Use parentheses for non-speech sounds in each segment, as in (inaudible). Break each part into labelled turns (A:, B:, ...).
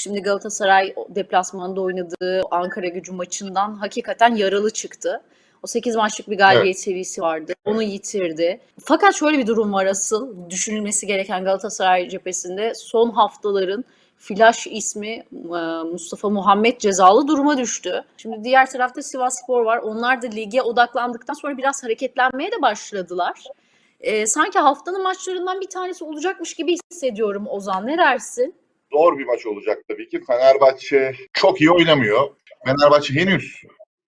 A: Şimdi Galatasaray deplasmanda oynadığı Ankara gücü maçından hakikaten yaralı çıktı. O 8 maçlık bir galibiyet serisi vardı. Onu yitirdi. Fakat şöyle bir durum var asıl düşünülmesi gereken Galatasaray cephesinde son haftaların flash ismi e, Mustafa Muhammed cezalı duruma düştü. Şimdi diğer tarafta Sivasspor var. Onlar da lige odaklandıktan sonra biraz hareketlenmeye de başladılar. E, sanki haftanın maçlarından bir tanesi olacakmış gibi hissediyorum Ozan. Ne dersin?
B: Zor bir maç olacak tabii ki. Fenerbahçe çok iyi oynamıyor. Fenerbahçe henüz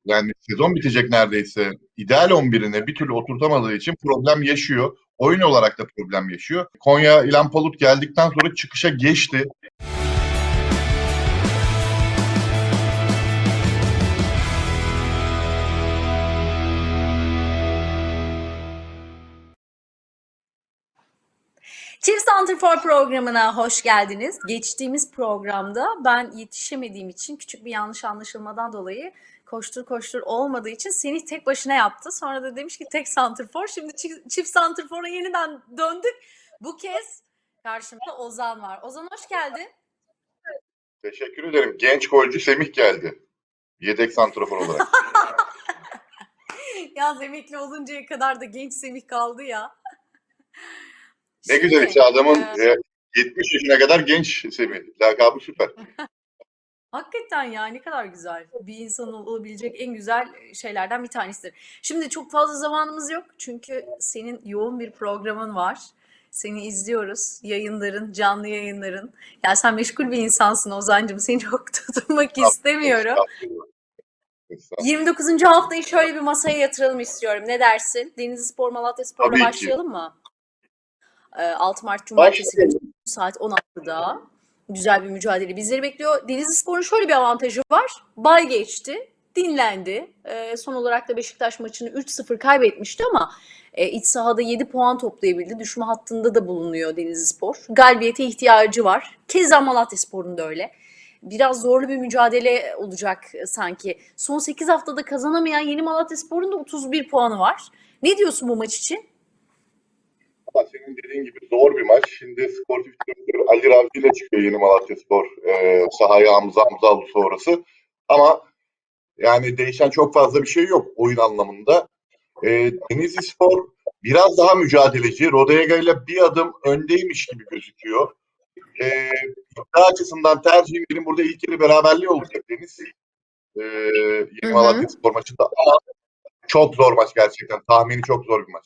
B: yani sezon bitecek neredeyse ideal 11'ine bir türlü oturtamadığı için problem yaşıyor. Oyun olarak da problem yaşıyor. Konya İlhan Palut geldikten sonra çıkışa geçti.
A: Çift Santrfor programına hoş geldiniz. Geçtiğimiz programda ben yetişemediğim için küçük bir yanlış anlaşılmadan dolayı koştur koştur olmadığı için seni tek başına yaptı. Sonra da demiş ki tek santrfor. Şimdi çift, çift santrfora yeniden döndük. Bu kez karşımda Ozan var. Ozan hoş geldin.
B: Teşekkür ederim. Genç golcü Semih geldi. Yedek santrafor olarak. (laughs)
A: ya emekli oluncaya kadar da genç Semih kaldı ya.
B: Ne
A: Şimdi,
B: güzel işte adamın
A: e,
B: e, 70 yaşına kadar genç Semih. Lakabı süper. (laughs)
A: Hakikaten ya ne kadar güzel. Bir insanın olabilecek en güzel şeylerden bir tanesidir. Şimdi çok fazla zamanımız yok çünkü senin yoğun bir programın var. Seni izliyoruz. Yayınların, canlı yayınların. Ya sen meşgul bir insansın Ozan'cığım. Seni (laughs) çok tutmak istemiyorum.
B: Estağfurullah. Estağfurullah.
A: 29. haftayı şöyle bir masaya yatıralım istiyorum. Ne dersin? Denizli Spor Malatya Spor'la
B: Tabii ki.
A: başlayalım mı? Ee, 6 Mart Cumartesi günü saat 16'da güzel bir mücadele bizleri bekliyor. Denizli Spor'un şöyle bir avantajı var. Bay geçti, dinlendi. Ee, son olarak da Beşiktaş maçını 3-0 kaybetmişti ama e, iç sahada 7 puan toplayabildi. Düşme hattında da bulunuyor Denizli Spor. Galibiyete ihtiyacı var. Keza Malatya Spor'un da öyle. Biraz zorlu bir mücadele olacak e, sanki. Son 8 haftada kazanamayan yeni Malatya Spor'un da 31 puanı var. Ne diyorsun bu maç için?
B: Ama senin dediğin gibi zor bir maç. Şimdi sportif direktör Ali Ravzi ile çıkıyor yeni Malatya Spor e, sahaya Hamza Hamzaoğlu sonrası. Ama yani değişen çok fazla bir şey yok oyun anlamında. E, Denizli Spor biraz daha mücadeleci. Rodega ile bir adım öndeymiş gibi gözüküyor. E, iddia açısından tercihim benim burada ilk yarı beraberliği olacak Deniz. E, yeni. Malatya Spor maçında. Ama çok zor maç gerçekten. Tahmini çok zor bir maç.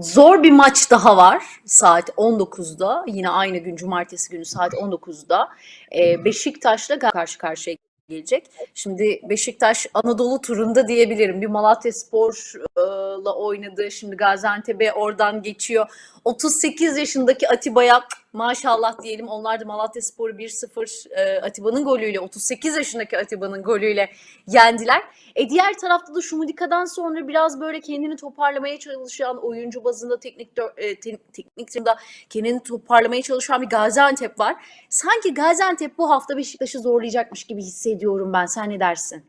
A: Zor bir maç daha var saat 19'da. Yine aynı gün cumartesi günü saat 19'da. Ee, Beşiktaş'la karşı karşıya gelecek. Şimdi Beşiktaş Anadolu turunda diyebilirim. Bir Malatya Spor'la oynadı. Şimdi Gaziantep'e oradan geçiyor. 38 yaşındaki Atiba'ya maşallah diyelim. Onlar da Malatya Spor'u 1-0 e, Atiba'nın golüyle 38 yaşındaki Atiba'nın golüyle yendiler. E diğer tarafta da Şumudika'dan sonra biraz böyle kendini toparlamaya çalışan oyuncu bazında teknik e, te- teknik durumda kendini toparlamaya çalışan bir Gaziantep var. Sanki Gaziantep bu hafta Beşiktaş'ı zorlayacakmış gibi hissediyorum ben. Sen ne dersin?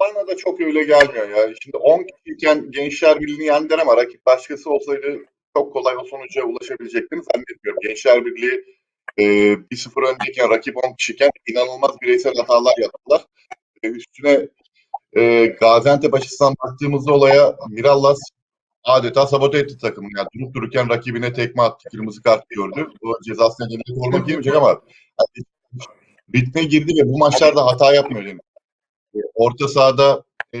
B: Bana da çok öyle gelmiyor ya. Şimdi 10 kişiyken Gençler Birliği'ni yendiler ama rakip başkası olsaydı çok kolay o sonuca ulaşabileceklerini zannetmiyorum. Gençler Birliği e, 1-0 öndeyken rakip 10 kişiyken inanılmaz bireysel hatalar yaptılar. E, üstüne e, Gaziantep açısından baktığımızda olaya Mirallas adeta sabote etti takımı. Yani durup dururken rakibine tekme attı, kırmızı kart gördü. Bu cezasına gelecek olmak yemeyecek ama hani, ritme girdi ve bu maçlarda hata yapmıyor demek. E, Orta sahada e,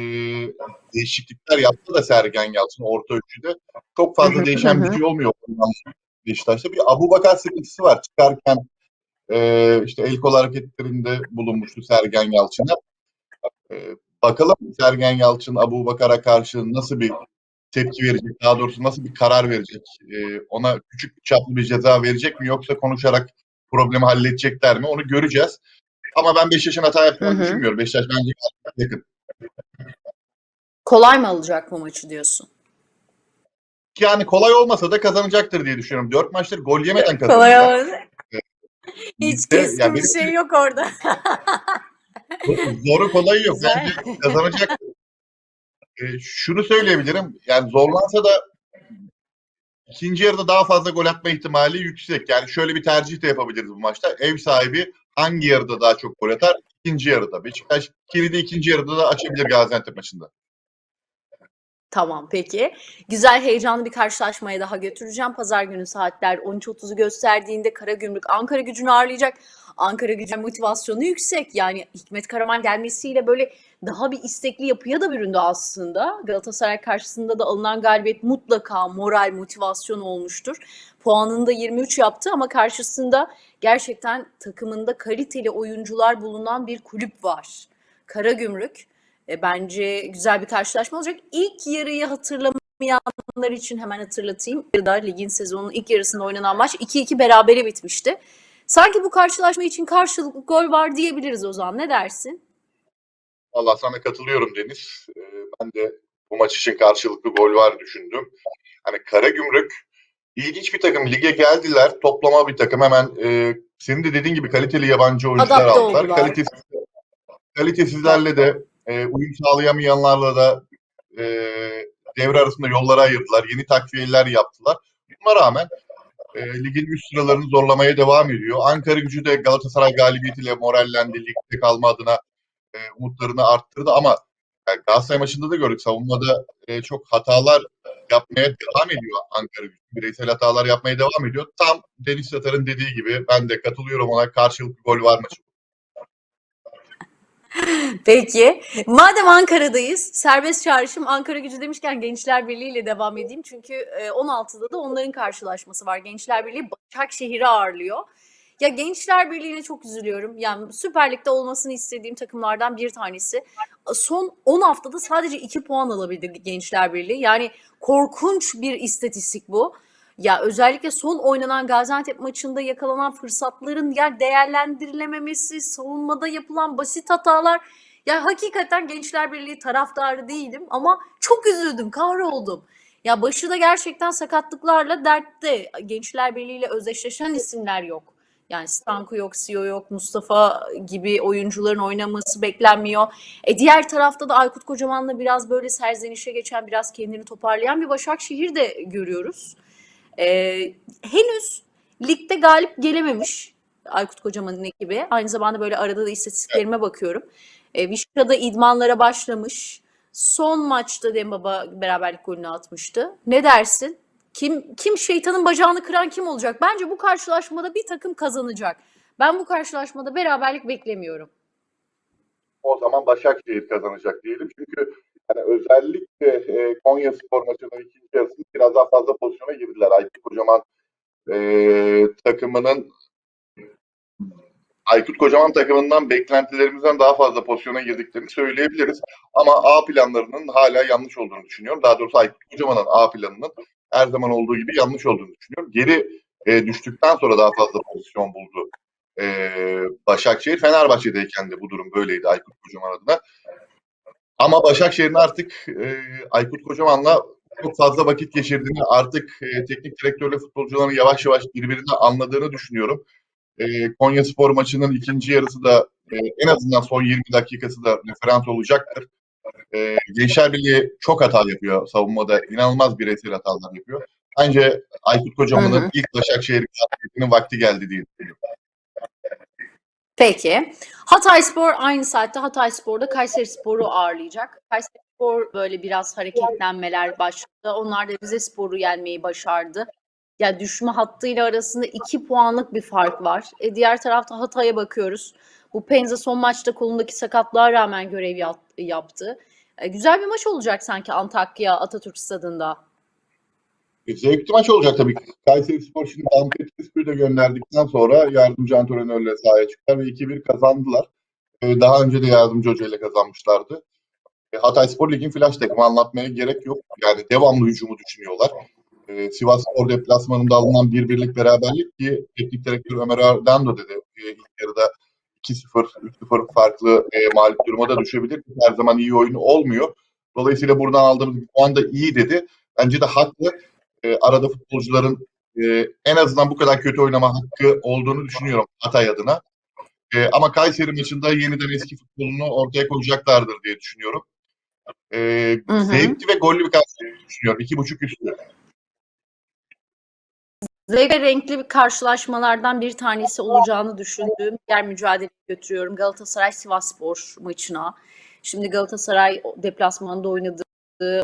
B: değişiklikler yaptı da Sergen Yalçın orta üçlüde. Çok fazla değişen bir şey olmuyor Beşiktaş'ta. Bir Abu Bakar sıkıntısı var. Çıkarken e, işte el kol hareketlerinde bulunmuştu Sergen Yalçın'a. E, bakalım Sergen Yalçın Abu Bakar'a karşı nasıl bir tepki verecek, daha doğrusu nasıl bir karar verecek, e, ona küçük çaplı bir ceza verecek mi yoksa konuşarak problemi halledecekler mi onu göreceğiz. Ama ben Beşiktaş'ın hata
A: hı.
B: düşünmüyorum. Beşiktaş bence yakın.
A: Kolay mı alacak bu maçı diyorsun?
B: Yani kolay olmasa da kazanacaktır diye düşünüyorum. Dört maçtır gol yemeden
A: Kolay
B: kazanıyor.
A: olmaz. Hiç keskin
B: yani
A: bir
B: benim
A: şey yok orada. (laughs)
B: zoru kolayı yok. Bence kazanacaktır. E, şunu söyleyebilirim. Yani zorlansa da ikinci yarıda daha fazla gol atma ihtimali yüksek. Yani şöyle bir tercih de yapabiliriz bu maçta. Ev sahibi hangi yarıda daha çok gol atar? İkinci yarıda. Beşiktaş kilidi ikinci yarıda da açabilir Gaziantep maçında.
A: Tamam peki. Güzel heyecanlı bir karşılaşmaya daha götüreceğim. Pazar günü saatler 13.30'u gösterdiğinde Karagümrük Ankara gücünü ağırlayacak. Ankara gücünün motivasyonu yüksek. Yani Hikmet Karaman gelmesiyle böyle daha bir istekli yapıya da büründü aslında. Galatasaray karşısında da alınan galibiyet mutlaka moral, motivasyon olmuştur. Puanını da 23 yaptı ama karşısında gerçekten takımında kaliteli oyuncular bulunan bir kulüp var. Karagümrük. E, bence güzel bir karşılaşma olacak. İlk yarıyı hatırlamayanlar için hemen hatırlatayım. Da ligin sezonunun ilk yarısında oynanan maç 2-2 berabere bitmişti. Sanki bu karşılaşma için karşılıklı gol var diyebiliriz o zaman. Ne dersin?
B: Valla sana katılıyorum Deniz. Ee, ben de bu maç için karşılıklı gol var düşündüm. Hani Karagümrük ilginç bir takım. Lige geldiler. Toplama bir takım. Hemen e, senin de dediğin gibi kaliteli yabancı oyuncular
A: Adapte
B: aldılar.
A: oldular.
B: Kalitesiz, kalitesizlerle de e, uyum sağlayamayanlarla da e, devre arasında yollara ayırdılar. Yeni takviyeler yaptılar. Buna rağmen e, ligin üst sıralarını zorlamaya devam ediyor. Ankara gücü de Galatasaray galibiyetiyle morallendi. Ligde kalma adına e, umutlarını arttırdı ama yani Galatasaray maçında da gördük savunmada e, çok hatalar yapmaya devam ediyor Ankara gücü. Bireysel hatalar yapmaya devam ediyor. Tam Deniz Satar'ın dediği gibi ben de katılıyorum ona karşılıklı gol var maçı. (laughs)
A: Peki. Madem Ankara'dayız, serbest çağrışım Ankara gücü demişken Gençler Birliği ile devam edeyim. Çünkü e, 16'da da onların karşılaşması var. Gençler Birliği Başakşehir'i ağırlıyor. Ya Gençler Birliği'ne çok üzülüyorum. Yani Süper Lig'de olmasını istediğim takımlardan bir tanesi. Son 10 haftada sadece 2 puan alabildi Gençler Birliği. Yani korkunç bir istatistik bu. Ya özellikle son oynanan Gaziantep maçında yakalanan fırsatların ya değerlendirilememesi, savunmada yapılan basit hatalar. Ya hakikaten Gençler Birliği taraftarı değilim ama çok üzüldüm, kahroldum. Ya başı da gerçekten sakatlıklarla dertte. Gençler Birliği ile özdeşleşen isimler yok. Yani Stanko yok, Sio yok, Mustafa gibi oyuncuların oynaması beklenmiyor. E diğer tarafta da Aykut Kocaman'la biraz böyle serzenişe geçen, biraz kendini toparlayan bir Başakşehir de görüyoruz. E, henüz ligde galip gelememiş Aykut Kocaman'ın ekibi. Aynı zamanda böyle arada da istatistiklerime bakıyorum. E, Vişka'da idmanlara başlamış. Son maçta Dembaba beraberlik golünü atmıştı. Ne dersin? Kim kim şeytanın bacağını kıran kim olacak? Bence bu karşılaşmada bir takım kazanacak. Ben bu karşılaşmada beraberlik beklemiyorum.
B: O zaman Başakşehir kazanacak diyelim. Çünkü yani özellikle e, Konya Spor maçının ikinci yarısında biraz daha fazla pozisyona girdiler. Aykut Kocaman e, takımının Aykut Kocaman takımından beklentilerimizden daha fazla pozisyona girdiklerini söyleyebiliriz. Ama A planlarının hala yanlış olduğunu düşünüyorum. Daha doğrusu Aykut Kocaman'ın A planının her zaman olduğu gibi yanlış olduğunu düşünüyorum. Geri e, düştükten sonra daha fazla pozisyon buldu e, Başakşehir. Fenerbahçe'deyken de bu durum böyleydi Aykut Kocaman adına. Ama Başakşehir'in artık e, Aykut Kocaman'la çok fazla vakit geçirdiğini, artık e, teknik direktörle futbolcuların yavaş yavaş birbirini anladığını düşünüyorum. E, Konya Spor maçının ikinci yarısı da e, en azından son 20 dakikası da referans olacaktır. E, Gençler Birliği çok hata yapıyor savunmada. inanılmaz bireysel hatalar yapıyor. Bence Aykut Kocaman'ın ilk Başakşehir galibiyetinin vakti geldi diye düşünüyorum.
A: Peki. Hatayspor aynı saatte Hatayspor'da Kayserispor'u ağırlayacak. Kayserispor böyle biraz hareketlenmeler başladı. Onlar da Rizespor'u yenmeyi başardı. Ya düşme hattıyla arasında 2 puanlık bir fark var. E diğer tarafta Hatay'a bakıyoruz. Bu Penza son maçta kolundaki sakatlığa rağmen görev yap- yaptı. E, güzel bir maç olacak sanki Antakya Atatürk Stadı'nda.
B: E, Zevkli maç olacak tabii. Kayseri Spor şimdi Espi'yi de gönderdikten sonra yardımcı antrenörle sahaya çıktılar ve 2-1 kazandılar. E, daha önce de yardımcı hocayla kazanmışlardı. E, Hatay Spor Lig'in flash takımı anlatmaya gerek yok. Yani devamlı hücumu düşünüyorlar. E, Sivas Spor deplasmanında alınan bir birlik beraberlik ki teknik direktör Ömer da dedi e, ilk yarıda 2-0, 3-0 farklı e, mağlup duruma da düşebilir. Her zaman iyi oyunu olmuyor. Dolayısıyla buradan aldığımız puan da iyi dedi. Bence de haklı. E, arada futbolcuların e, en azından bu kadar kötü oynama hakkı olduğunu düşünüyorum Hatay adına. E, ama Kayseri maçında yeniden eski futbolunu ortaya koyacaklardır diye düşünüyorum. E,
A: Hı hı.
B: zevkli ve gollü bir karşılaşma düşünüyorum. İki buçuk üstü.
A: zevk ve renkli bir karşılaşmalardan bir tanesi olacağını düşündüğüm diğer mücadeleyi götürüyorum. Galatasaray Sivasspor maçına. Şimdi Galatasaray deplasmanda oynadığı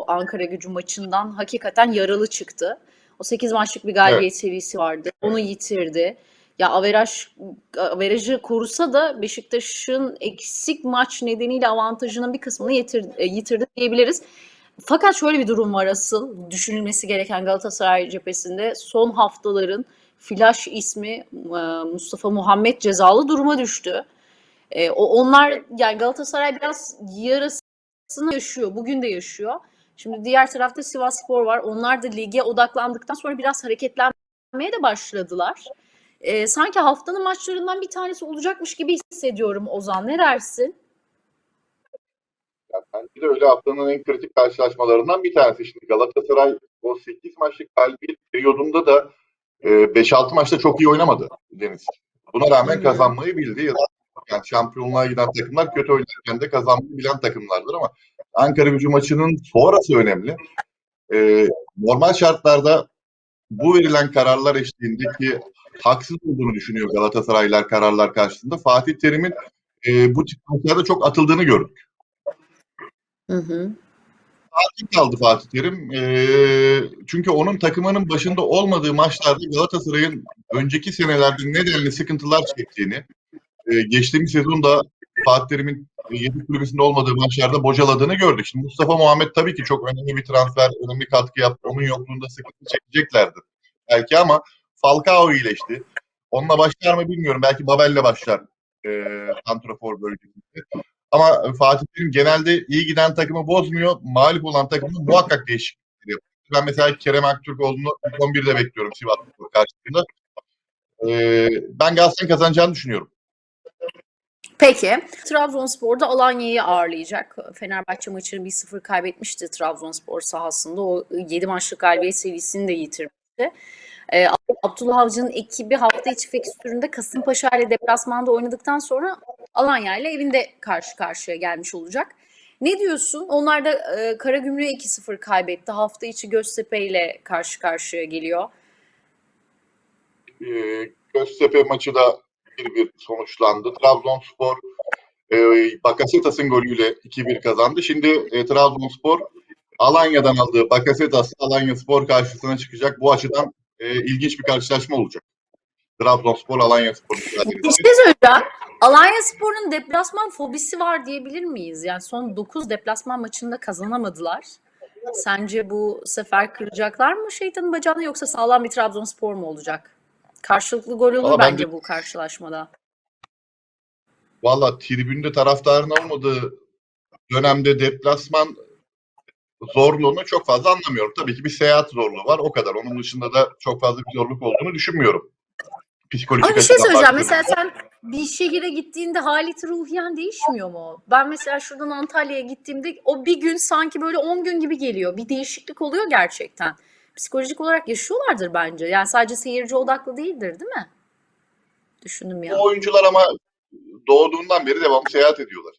A: Ankara gücü maçından hakikaten yaralı çıktı. O 8 maçlık bir galibiyet serisi vardı. Onu yitirdi. Ya averaj averajı korusa da Beşiktaş'ın eksik maç nedeniyle avantajının bir kısmını yitir, e, yitirdi diyebiliriz. Fakat şöyle bir durum var asıl düşünülmesi gereken Galatasaray cephesinde son haftaların flash ismi e, Mustafa Muhammed cezalı duruma düştü. E, o onlar yani Galatasaray biraz yarasını yaşıyor. Bugün de yaşıyor. Şimdi diğer tarafta Sivasspor var. Onlar da lige odaklandıktan sonra biraz hareketlenmeye de başladılar. E, sanki haftanın maçlarından bir tanesi olacakmış gibi hissediyorum Ozan. Ne dersin?
B: Yani bence de öyle haftanın en kritik karşılaşmalarından bir tanesi. Şimdi Galatasaray o 8 maçlık galibiyet periyodunda da e, 5-6 maçta çok iyi oynamadı Deniz. Buna rağmen kazanmayı bildi. Ya da Yani şampiyonluğa giden takımlar kötü oynarken de kazanmayı bilen takımlardır ama Ankara gücü maçının sonrası önemli. E, normal şartlarda bu verilen kararlar eşliğindeki haksız olduğunu düşünüyor Galatasaraylılar kararlar karşısında. Fatih Terim'in e, bu tip maçlarda çok atıldığını gördük.
A: Hı hı.
B: Kim kaldı Fatih Terim? Ee, çünkü onun takımının başında olmadığı maçlarda Galatasaray'ın önceki senelerde nedenli sıkıntılar çektiğini, e, geçtiğimiz sezonda Fatih Terim'in yedek kulübesinde olmadığı maçlarda bocaladığını gördük. Şimdi Mustafa Muhammed tabii ki çok önemli bir transfer, önemli katkı yaptı. Onun yokluğunda sıkıntı çekeceklerdir belki ama Falcao iyileşti. Onunla başlar mı bilmiyorum. Belki Babel'le başlar e, Santrafor bölgesinde. Ama Fatih Terim genelde iyi giden takımı bozmuyor. Mağlup olan takımı muhakkak değişiklikler yapıyor. Ben mesela Kerem Aktürkoğlu'nu 11'de bekliyorum Sivas karşısında. Ee, ben Galatasaray'ın kazanacağını düşünüyorum.
A: Peki. Trabzonspor da Alanya'yı ağırlayacak. Fenerbahçe maçını 1-0 kaybetmişti Trabzonspor sahasında. O 7 maçlık galibiyet serisini de yitirmişti. Ee, Abdullah Avcı'nın ekibi hafta içi fikstüründe Kasımpaşa ile deplasmanda oynadıktan sonra Alanya ile evinde karşı karşıya gelmiş olacak. Ne diyorsun? Onlar da e, Karagümrük'e 2-0 kaybetti. Hafta içi Göztepe ile karşı karşıya geliyor.
B: Ee, Göztepe maçı da 1-1 sonuçlandı. Trabzonspor e, Bakasetas'ın golüyle 2-1 kazandı. Şimdi e, Trabzonspor Alanya'dan aldığı Bakasetas Alanya Spor karşısına çıkacak. Bu açıdan e, ilginç bir karşılaşma olacak. Trabzonspor Alanya Spor
A: Bir şey söyleyeceğim. Alanya Spor'un deplasman fobisi var diyebilir miyiz? Yani son 9 deplasman maçında kazanamadılar. Sence bu sefer kıracaklar mı şeytanın bacağını yoksa sağlam bir Trabzonspor mu olacak? Karşılıklı gol olur
B: Valla
A: bence
B: bence-
A: bu karşılaşmada.
B: Valla tribünde taraftarın olmadığı dönemde deplasman zorluğunu çok fazla anlamıyorum. Tabii ki bir seyahat zorluğu var o kadar. Onun dışında da çok fazla bir zorluk olduğunu düşünmüyorum. Psikolojik
A: Ama bir şey
B: açıdan
A: söyleyeceğim. Mesela sen bir şehire gittiğinde halit ruhiyen değişmiyor mu? Ben mesela şuradan Antalya'ya gittiğimde o bir gün sanki böyle 10 gün gibi geliyor. Bir değişiklik oluyor gerçekten. Psikolojik olarak yaşıyorlardır bence. Yani sadece seyirci odaklı değildir değil mi? Düşündüm ya.
B: Bu oyuncular ama doğduğundan beri devamlı seyahat ediyorlar.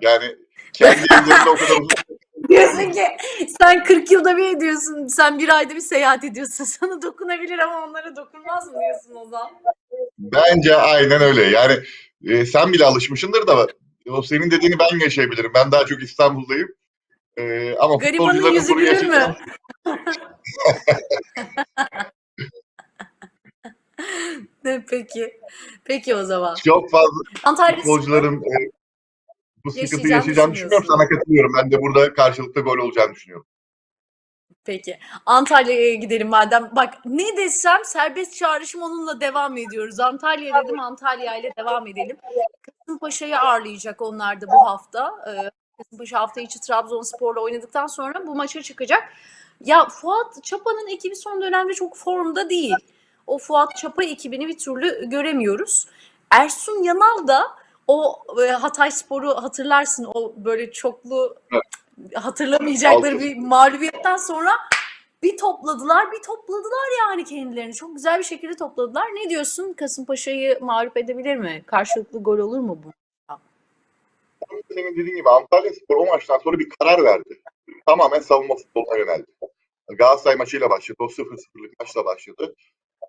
B: Yani kendi evlerinde o kadar uzun (laughs)
A: Diyorsun ki sen 40 yılda bir ediyorsun. Sen bir ayda bir seyahat ediyorsun. (laughs) Sana dokunabilir ama onlara dokunmaz mı diyorsun o zaman?
B: Bence aynen öyle. Yani e, sen bile alışmışsındır da o senin dediğini ben yaşayabilirim. Ben daha çok İstanbul'dayım. E, ama
A: Garibanın yüzü gülür mü? (laughs) Ne peki. Peki o zaman.
B: Çok fazla
A: Antalya
B: futbolcuların e, bu sıkıntıyı
A: Yaşayacağını düşünüyorsun.
B: Sana katılıyorum. Ben de burada karşılıklı gol olacağını düşünüyorum.
A: Peki. Antalya'ya gidelim madem. Bak ne desem serbest çağrışım onunla devam ediyoruz. Antalya dedim Antalya ile devam edelim. Kasımpaşa'yı ağırlayacak onlar da bu hafta. Ee, Kasımpaşa hafta içi Trabzonspor'la oynadıktan sonra bu maça çıkacak. Ya Fuat Çapa'nın ekibi son dönemde çok formda değil. O Fuat Çapa ekibini bir türlü göremiyoruz. Ersun Yanal da o e, Hatay Spor'u hatırlarsın o böyle çoklu hatırlamayacakları
B: Altı.
A: bir mağlubiyetten sonra bir topladılar, bir topladılar yani kendilerini. Çok güzel bir şekilde topladılar. Ne diyorsun? Kasımpaşa'yı mağlup edebilir mi? Karşılıklı gol olur mu bu?
B: Senin dediğin gibi Antalya Spor o maçtan sonra bir karar verdi. Tamamen savunma futboluna yöneldi. Galatasaray maçıyla başladı. O 0-0'lık maçla başladı.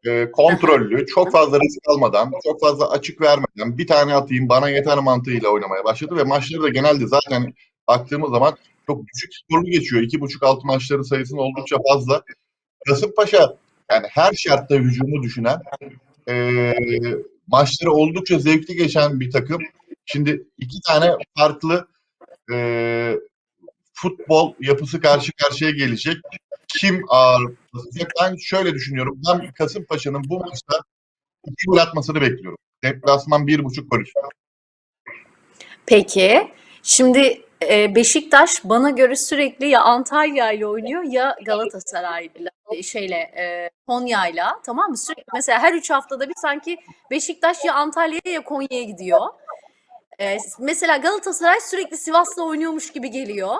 B: e, kontrollü, çok fazla risk almadan, çok fazla açık vermeden bir tane atayım bana yeter mantığıyla oynamaya başladı ve maçları da genelde zaten baktığımız zaman çok düşük skorlu geçiyor. İki buçuk altı maçları sayısının oldukça fazla. Kasımpaşa yani her şartta hücumu düşünen e, maçları oldukça zevkli geçen bir takım. Şimdi iki tane farklı e, futbol yapısı karşı karşıya gelecek. Kim ağır basacak? Ben şöyle düşünüyorum. Ben Kasımpaşa'nın bu maçta iki gol atmasını bekliyorum. Deplasman bir buçuk gol.
A: Peki. Şimdi e, Beşiktaş bana göre sürekli ya Antalya ile oynuyor ya Galatasaray'la şeyle e, Konya'yla tamam mı? Sürekli mesela her üç haftada bir sanki Beşiktaş ya Antalya'ya ya Konya'ya gidiyor. E, mesela Galatasaray sürekli Sivas'la oynuyormuş gibi geliyor.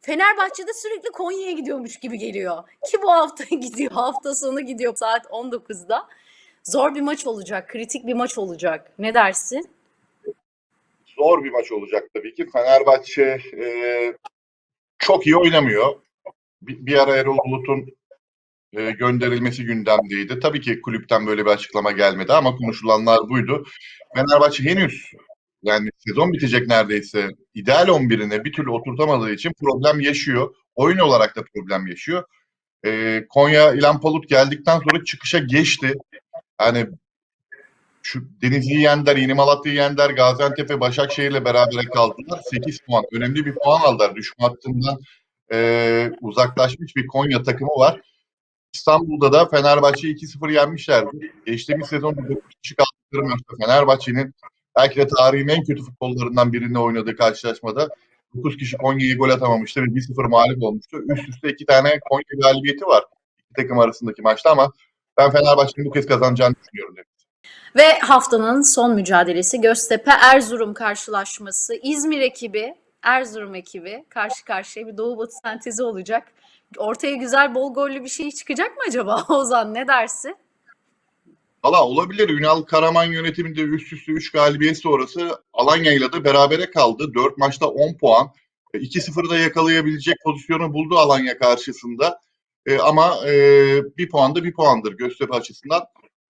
A: Fenerbahçe'de sürekli Konya'ya gidiyormuş gibi geliyor. Ki bu hafta (laughs) gidiyor, hafta sonu gidiyor saat 19'da. Zor bir maç olacak, kritik bir maç olacak. Ne dersin?
B: Zor bir maç olacak tabii ki. Fenerbahçe e, çok iyi oynamıyor. Bir, bir ara Erol Bulut'un e, gönderilmesi gündemdeydi. Tabii ki kulüpten böyle bir açıklama gelmedi ama konuşulanlar buydu. Fenerbahçe henüz yani sezon bitecek neredeyse ideal 11'ine bir türlü oturtamadığı için problem yaşıyor. Oyun olarak da problem yaşıyor. E, Konya İlhan Palut geldikten sonra çıkışa geçti. Yani şu Denizli'yi yendiler, Yeni Malatya'yı yendiler, Gaziantep ve Başakşehir'le beraber kaldılar. 8 puan, önemli bir puan aldılar. Düşme hattından e, uzaklaşmış bir Konya takımı var. İstanbul'da da Fenerbahçe 2-0 yenmişlerdi. Geçtiğimiz sezon 9 kişi kaldıkları Fenerbahçe'nin belki de tarihin en kötü futbollarından birinde oynadığı karşılaşmada 9 kişi Konya'ya gol atamamıştı ve 1-0 mağlup olmuştu. Üst üste iki tane Konya galibiyeti var iki takım arasındaki maçta ama ben Fenerbahçe'nin bu kez kazanacağını düşünüyorum.
A: Ve haftanın son mücadelesi Göztepe Erzurum karşılaşması. İzmir ekibi, Erzurum ekibi karşı karşıya bir Doğu Batı sentezi olacak. Ortaya güzel bol gollü bir şey çıkacak mı acaba (laughs) Ozan ne dersin?
B: Valla olabilir. Ünal Karaman yönetiminde üst üste 3 galibiyet sonrası Alanya'yla da berabere kaldı. 4 maçta 10 puan. 2-0'da yakalayabilecek pozisyonu buldu Alanya karşısında. E, ama e, bir puan da bir puandır Göztepe açısından.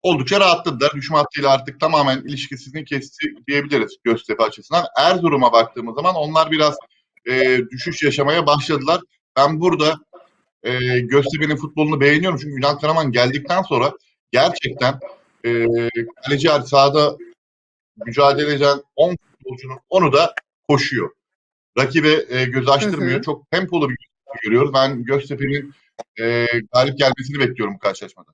B: Oldukça rahatladılar. Düşme hattıyla artık tamamen ilişkisini kesti diyebiliriz Göztepe açısından. Erzurum'a baktığımız zaman onlar biraz e, düşüş yaşamaya başladılar. Ben burada e, Göztepe'nin futbolunu beğeniyorum. Çünkü Ünal Karaman geldikten sonra gerçekten e, kaleci sahada mücadele eden 10 futbolcunun onu da koşuyor. Rakibe e, göz açtırmıyor.
A: Hı hı.
B: Çok tempolu bir görüyoruz. Ben Göztepe'nin e, galip gelmesini bekliyorum bu karşılaşmada.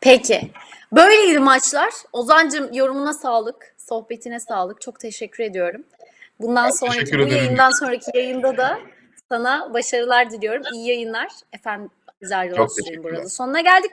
A: Peki. Böyleydi maçlar. Ozancım yorumuna sağlık, sohbetine sağlık. Çok teşekkür ediyorum. Bundan sonraki bu yayından sonraki yayında da sana başarılar diliyorum. İyi yayınlar. Efendim sürenin
B: teşekkürler.
A: burada sonuna geldik.